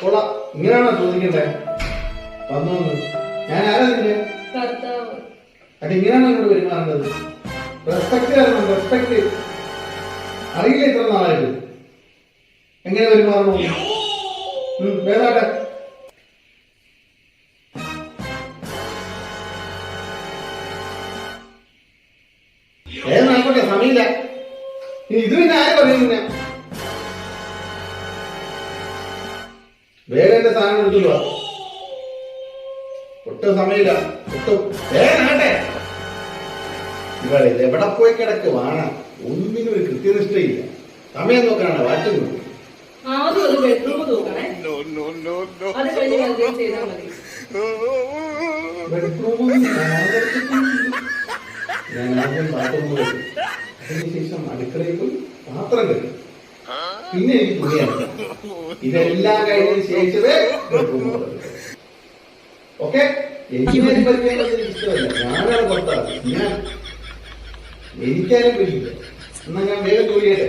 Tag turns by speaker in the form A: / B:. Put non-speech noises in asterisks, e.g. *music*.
A: കൊള്ളാം. ഇങ്ങനെയാണോ ചോദിക്കണ്ടേ? വന്നു ഞാൻ ആരാ നിന്നെ? അത് ഇങ്ങനെയാണ് ഇങ്ങോട്ട് പെരുമാറേണ്ടത്? റെസ്പെക്ട് തരണം റെസ്പെക്ട് അറിയില്ല ഇത്ര നാളായിട്ട്. എങ്ങനെ പെരുമാറണോ? വേറെ ഏതായിക്കോട്ടെ സമയമില്ല. ഇത് പിന്നെ ആര് പറയും പിന്നെ വേറെ എന്റെ സാധനം എടുത്തുള്ളൂ ഒട്ടും സമയമില്ല. ഒട്ടും ഇത് എവിടെ പോയി കിടക്ക്? വാണ ഒന്നിനും ഒരു കൃത്യനിഷ്ഠയില്ല. സമയം നോക്കാനാണ്. വാറ്റുന്നു
B: ആദ്യം ഒരു ബെഡ്റൂം തൂക്കണേ അത് കഴിഞ്ഞ് *laughs* ഞാൻ ചെയ്താൽ മതി.
A: ഞാൻ ആദ്യം പോയി. അതിനുശേഷം അടുക്കളയിൽ പോയി പാത്രം കഴിക്കും പിന്നെ എനിക്ക് തുണിയാണ് ഇതെല്ലാം കഴിഞ്ഞതിന് ശേഷമേ ഓക്കെ? എനിക്ക് എനിക്ക് ഇഷ്ടമല്ല. ഞാനാണ് പുറത്താണ് ഞാൻ എനിക്കാരും പിടിക്കില്ല. എന്നാ ഞാൻ വേഗം ജോലി ചെയ്യട്ടെ.